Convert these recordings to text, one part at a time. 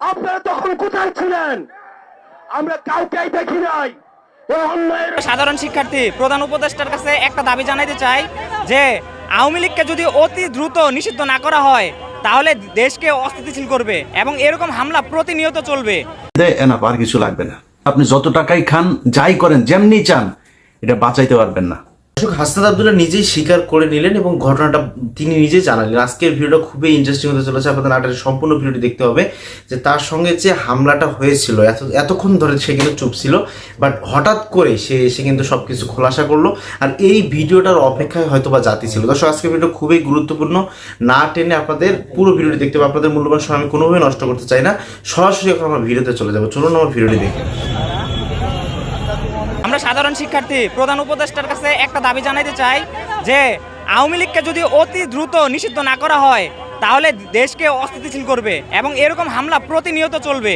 আপনারা তখন কোথায় ছিলেন? আমরা কাউকেই দেখি নাই। সাধারণ শিক্ষার্থী প্রধান উপদেষ্টার কাছে একটা দাবি জানাইতে চাই যে আওয়ামী লীগকে যদি অতি দ্রুত নিষিদ্ধ না করা হয় তাহলে দেশকে অস্থিতিশীল করবে এবং এরকম হামলা প্রতিনিয়ত চলবে। আর কিছু লাগবে না। আপনি যত টাকাই খান যাই করেন যেমনি চান এটা বাঁচাইতে পারবেন না। দর্শক হাসনাত আবদুল্লাহ নিজেই স্বীকার করে নিলেন এবং ঘটনাটা তিনি নিজেই জানালেন। আজকের ভিডিওটা খুবই ইন্টারেস্টিং হতে চলেছে। আপনাদের নাটের সম্পূর্ণ ভিডিওটি দেখতে হবে যে তার সঙ্গে যে হামলাটা হয়েছিল, এত, এতক্ষণ ধরে সে কিন্তু চুপ ছিল বাট হঠাৎ করে সে এসে কিন্তু সব কিছু খোলাসা করল আর এই ভিডিওটার অপেক্ষায় হয়তো বা জাতি ছিল। দর্শক, আজকের ভিডিও খুবই গুরুত্বপূর্ণ। না টেনে আপনাদের পুরো ভিডিওটি দেখতে হবে। আপনাদের মূল্যবান সময় আমি কোনোভাবে নষ্ট করতে চাই না। সরাসরি এখন আমার ভিডিওতে চলে যাব। চলুন আমার ভিডিওটি দেখে। সাধারণ শিক্ষার্থী, প্রধান উপদেষ্টার কাছে একটা দাবি জানাইতে চাই যে, আওয়ামী লীগকে যদি অতি দ্রুত নিষিদ্ধ না করা হয়, তাহলে দেশকে অস্থিতিশীল করবে এবং এরকম হামলা প্রতিনিয়ত চলবে।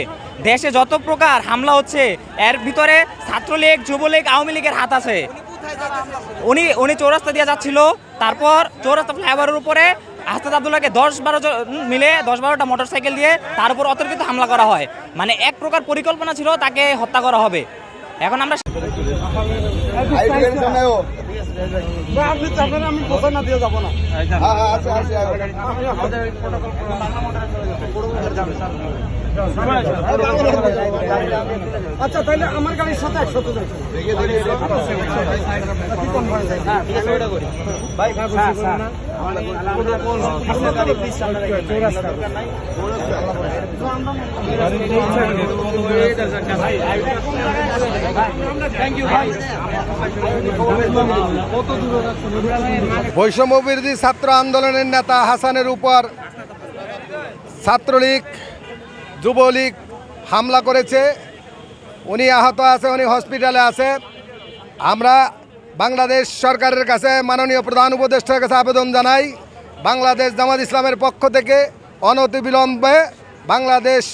দেশে যত প্রকার হামলা হচ্ছে, এর ভিতরে ছাত্রলীগ, যুবলীগ, আওয়ামী লীগের হাত আছে। উনি উনি চৌরাস্তা দিয়ে যাচ্ছিল, তারপর চৌরাস্তা ফ্লাইওভারের উপরে আস্তাদ আবদুল্লাহকে দশ বারো জন মিলে দশ বারোটা মোটর সাইকেল দিয়ে তার উপর অতর্কিত হামলা করা হয়। মানে এক প্রকার পরিকল্পনা ছিল তাকে হত্যা করা হবে। এখন আমরা আপনি চাপেন আমি কোথাও না দিয়ে না আচ্ছা তাহলে আমার গাড়ির সাথে একসাথে বৈষম্য বিরোধী ছাত্র আন্দোলনের নেতা হাসানের উপর ছাত্রলীগ, যুবলীগ হামলা করেছে। উনি আহত আছে, উনি হসপিটালে আছে। আমরা বাংলাদেশ সরকারের কাছে মাননীয় প্রধান উপদেষ্টার কাছে আবেদন জানাই বাংলাদেশ জামাত ইসলামের পক্ষ থেকে অনতিবিলম্বে বাংলাদেশ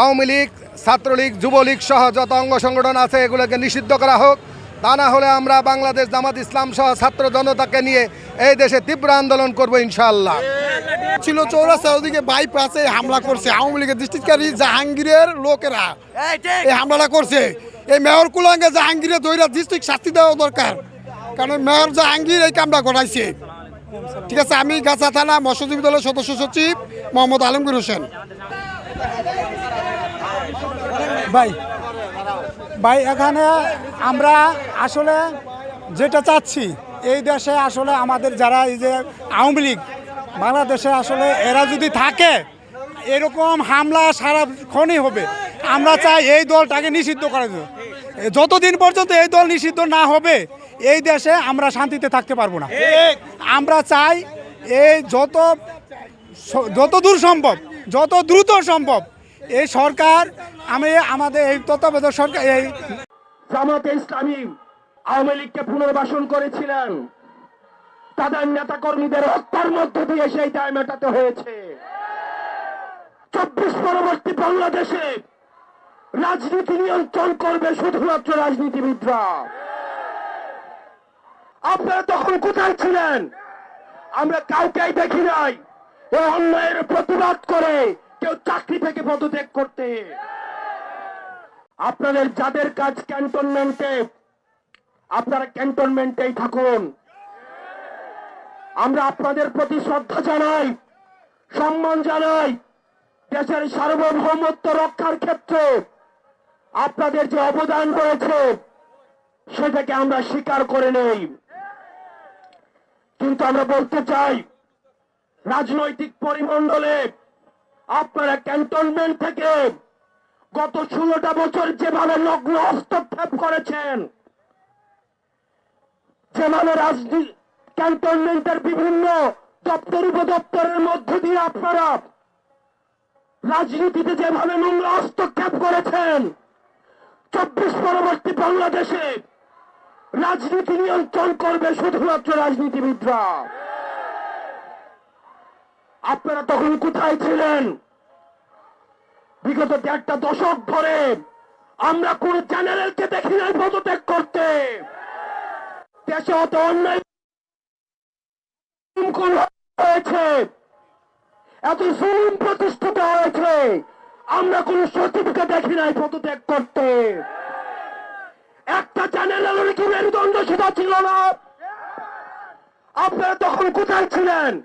আওয়ামী লীগ ছাত্রলীগ যুবলীগ সহ যত অঙ্গ সংগঠন আছে এগুলোকে নিষিদ্ধ করা হোক। তা না হলে আমরা বাংলাদেশ জামাত ইসলাম সহ ছাত্র জনতাকে নিয়ে এই দেশে তীব্র আন্দোলন করব ইনশাল্লাহ ছিল চৌরাস্তা ওদিকে বাইপাসে হামলা করছে। আওয়ামী লীগের দৃষ্টিকারী জাহাঙ্গীরের লোকেরা এই হামলাটা করছে। এই মেয়র কুলাঙ্গে জাহাঙ্গীরের দৈরা ডিস্ট্রিক্ট শাস্তি দেওয়া দরকার। কারণ মেয়র জাহাঙ্গীর এই কামটা ঘটাইছে ঠিক আছে, আমি গাছা থানা মৎস্যজীবী দলের সদস্য সচিব মোহাম্মদ আলমগীর হোসেন। ভাই ভাই, এখানে আমরা আসলে যেটা চাচ্ছি, এই দেশে আসলে আমাদের যারা এই যে আওয়ামী লীগ, বাংলাদেশে আসলে এরা যদি থাকে, এরকম হামলা সারাক্ষণই হবে। আমরা চাই এই দলটাকে নিষিদ্ধ করার জন্য যতদিন পর্যন্ত এই দল নিষিদ্ধ না হবে, এই দেশে আমরা শান্তিতে থাকতে পারব না। আমরা চাই এই যত যত দূর সম্ভব, যত দ্রুত সম্ভব, এই সরকার, আমি আমাদের এই তত্ত্বাবধায়ক সরকার, এই জামাতে ইসলামী আওয়ামী লীগকে পুনর্বাসন করেছিলেন। তাদের নেতা কর্মীদের হত্যার মধ্য দিয়ে সেই দায় মেটাতে হয়েছে। চব্বিশ পরবর্তী বাংলাদেশে রাজনীতি নিয়ন্ত্রণ করবে শুধুমাত্র রাজনীতিবিদরা। আপনারা তখন কোথায় ছিলেন? আমরা কাউকেই দেখি নাই। এই অন্যায়ের প্রতিবাদ করে কেউ চাকরি থেকে পদত্যাগ করতে। আপনাদের যাদের কাজ ক্যান্টনমেন্টে, আপনারা ক্যান্টনমেন্টেই থাকুন। আমরা আপনাদের প্রতি শ্রদ্ধা জানাই, সম্মান জানাই। দেশের সার্বভৌমত্ব রক্ষার ক্ষেত্রে আপনাদের যে অবদান রয়েছে, সেটাকে আমরা স্বীকার করে নেই। কিন্তু আমরা বলতে চাই, রাজনৈতিক পরিমণ্ডলে আপনারা ক্যান্টনমেন্ট থেকে গত ষোলোটা বছর যেভাবে লগ্ন হস্তক্ষেপ করেছেন, যেভাবে রাজনীতি ক্যান্টনমেন্টের বিভিন্ন দপ্তর, উপদপ্তরের মধ্য দিয়ে আপনারা রাজনীতিতে যেভাবে নোংরা হস্তক্ষেপ করেছেন চব্বিশ পরবর্তী বাংলাদেশে রাজনীতি নিয়ন্ত্রণ করবে শুধুমাত্র রাজনীতিবিদরা। আপনারা তখন কোথায় ছিলেন? বিগত দেড়টা দশক ধরে আমরা কোন চ্যানেলকে দেখি নাই পদত্যাগ করতে। দেশে অত অন্যায় হয়েছে। এত জুলুম প্রতিষ্ঠিত হয়েছে। আমরা কোন সচিবকে দেখি নাই, পদত্যাগ করতে। একটা চ্যানেলের কি মেরুদণ্ড সেটা ছিল না? আপনারা তখন কোথায় ছিলেন?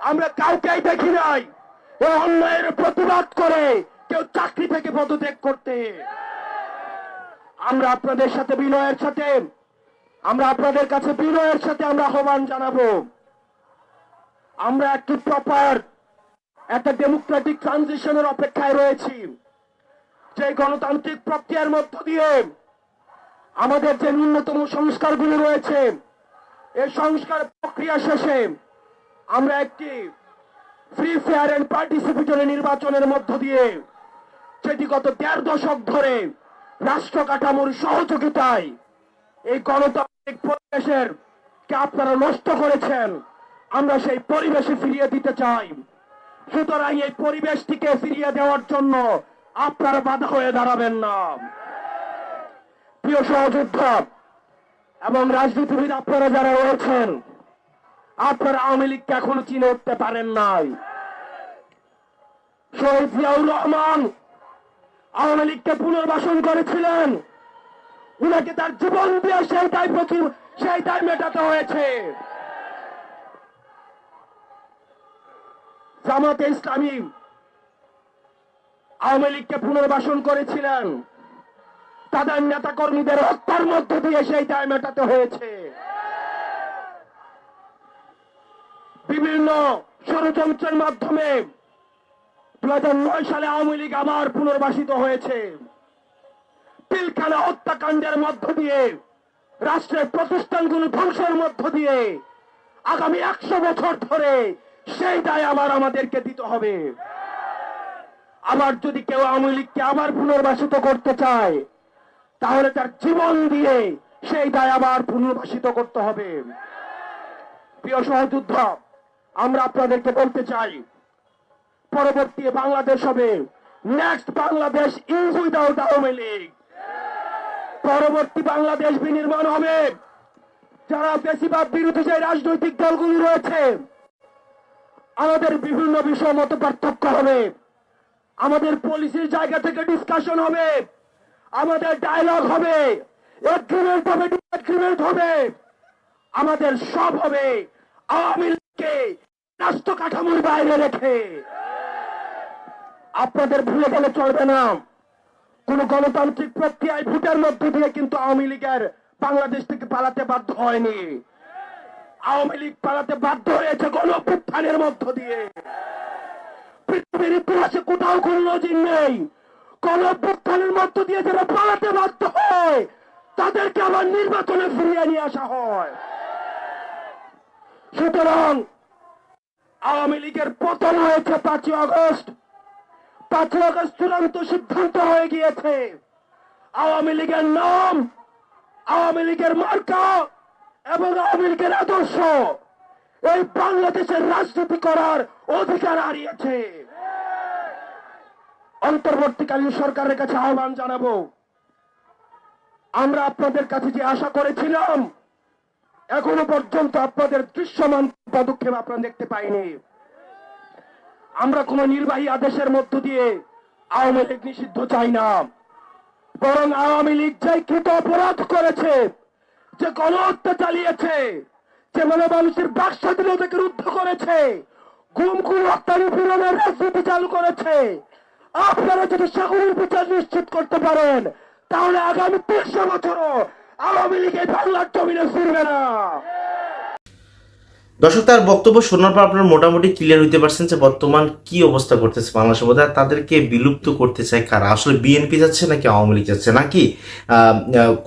আমরা কাউকেই দেখি নাই। অন্যায়ের প্রতিবাদ করে কেউ চাকরি থেকে পদত্যাগ করতে। আমরা আপনাদের সাথে বিনয়ের সাথে, আমরা আপনাদের কাছে বিনয়ের সাথে আমরা আহ্বান জানাব। আমরা একটি প্রপার একটা ডেমোক্রেটিক ট্রানজিশনের অপেক্ষায় রয়েছি। যে গণতান্ত্রিক প্রক্রিয়ার মধ্য দিয়ে আমাদের যে ন্যূনতম সংস্কারগুলি রয়েছে এই সংস্কার প্রক্রিয়া শেষে আমরা একটি ফ্রি ফেয়ার এন্ড পার্টিসিপেটরি নির্বাচনের মধ্য দিয়ে যেটি গত দেড় দশক ধরে রাষ্ট্র কাঠামোর সহযোগিতায় এই গণতান্ত্রিক পরিবেশের কে আপনারা নষ্ট করেছেন, আমরা সেই পরিবেশে ফিরিয়ে দিতে চাই। সুতরাং এই পরিবেশটিকে ফিরিয়ে দেওয়ার জন্য আপনারা বাধা হয়ে দাঁড়াবেন না। প্রিয় সহযোদ্ধা, এবং রাজনীতিবিদ আপনারা যারা রয়েছেন, আপনারা আওয়ামী লীগকে এখনও চিনে উঠতে পারেন নাই। শহীদ জিয়াউর রহমান আওয়ামী লীগকে পুনর্বাসন করেছিলেন। উনাকে তার জীবন দিয়ে সেই প্রতি- সেই দায় মেটাতে হয়েছে। জামাতে ইসলামী আওয়ামী লীগকে পুনর্বাসন করেছিলেন। তাদের নেতা কর্মীদের হত্যার মধ্য দিয়ে সেই দায় মেটাতে হয়েছে। বিভিন্ন ষড়যন্ত্রের মাধ্যমে দু সালে আওয়ামী লীগ আবার পুনর্বাসিত হয়েছে। পিলখানা হত্যাকাণ্ডের মধ্য দিয়ে, রাষ্ট্রের প্রতিষ্ঠানগুলো ধ্বংসের মধ্য দিয়ে আগামী একশো বছর ধরে সেই দায় আবার আমাদেরকে দিতে হবে। আবার যদি কেউ আওয়ামী লীগকে আবার পুনর্বাসিত করতে চায়, তাহলে তার জীবন দিয়ে সেই দায় আবার পুনর্বাসিত করতে হবে। প্রিয় সহযোদ্ধা, আমরা আপনাদেরকে বলতে চাই, পরবর্তী বাংলাদেশ হবে next Bangladesh is without Awami League. পরবর্তী বাংলাদেশ বিনির্মাণ হবে। যারা বেশিরভাগ বিরোধী যে রাজনৈতিক দলগুলি রয়েছে আমাদের বিভিন্ন বিষয় মত পার্থক্য হবে। আমাদের পলিসির জায়গা থেকে ডিসকাশন হবে। আমাদের ডায়লগ হবে। এগ্রিমেন্ট হবে ডিসএগ্রিমেন্ট হবে। আমাদের সব হবে আওয়ামী লীগকে রাষ্ট্র কাঠামোর বাইরে রেখে। আপনাদের ভুলে গেলে চলবে না। কোন গণতান্ত্রিক প্রক্রিয়ায় ভোটের মধ্য দিয়ে কিন্তু আওয়ামী লীগের বাংলাদেশ থেকে পালাতে বাধ্য হয়নি। আওয়ামী লীগ পালাতে বাধ্য হয়েছে গণ অভ্যুত্থানের মধ্য দিয়ে। পৃথিবীর ইতিহাসে কোথাও কোন নজির নেই। গণ অভ্যুত্থানের মধ্য দিয়ে যারা পালাতে বাধ্য হয়, তাদেরকে আবার নির্বাচনে ফিরিয়ে নিয়ে আসা হয়। সুতরাং আওয়ামী লীগের পতন হয়েছে পাঁচই আগস্ট। পাঁচই আগস্ট চূড়ান্ত সিদ্ধান্ত হয়ে গিয়েছে। আওয়ামী লীগের নাম, আওয়ামী লীগের মার্কা এবং আওয়ামী লীগের আদর্শ। এই বাংলাদেশের রাজনীতি করার অধিকার হারিয়েছে। অন্তর্বর্তীকালীন সরকারের কাছে আহ্বান জানাব। আমরা আপনাদের কাছে যে আশা করেছিলাম, এখনও পর্যন্ত আপনাদের দৃশ্যমান পদক্ষেপ আপনারা দেখতে পাইনি। আমরা কোন নির্বাহী আদেশের মধ্য দিয়ে আওয়ামী লীগ নিষিদ্ধ চাই না, বরং আওয়ামী লীগ যে কৃত অপরাধ করেছে যে গণহত্যা চালিয়েছে, যে মানে মানুষের বাক স্বাধীনতাকে রুদ্ধ করেছে, গুম গুম হত্যা নিপীড়নের রাজনীতি চালু করেছে। আপনারা যদি সাগরের বিচার নিশ্চিত করতে পারেন, তাহলে আগামী তিনশো বছরও আওয়ামী লীগের বাংলার জমিনে ফিরবে না। দর্শক, তার বক্তব্য শোনার পর আপনারা মোটামুটি ক্লিয়ার হইতে পারছেন যে বর্তমান কি অবস্থা করতেছে বাংলাদেশের মধ্যে তাদেরকে বিলুপ্ত করতে চায় কারা? আসলে বিএনপি যাচ্ছে নাকি আওয়ামী লীগ যাচ্ছে? নাকি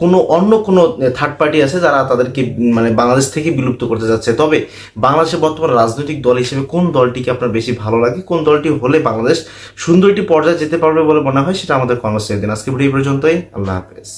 কোনো অন্য কোনো থার্ড পার্টি আছে যারা তাদেরকে মানে বাংলাদেশ থেকে বিলুপ্ত করতে যাচ্ছে? তবে বাংলাদেশের বর্তমান রাজনৈতিক দল হিসেবে কোন দলটিকে আপনার বেশি ভালো লাগে? কোন দলটি হলে বাংলাদেশ সুন্দর একটি পর্যায়ে যেতে পারবে বলে মনে হয়? সেটা আমাদের কর্মসূচি দিন। আজকে ভিডিও পর্যন্তই। আল্লাহ হাফেজ।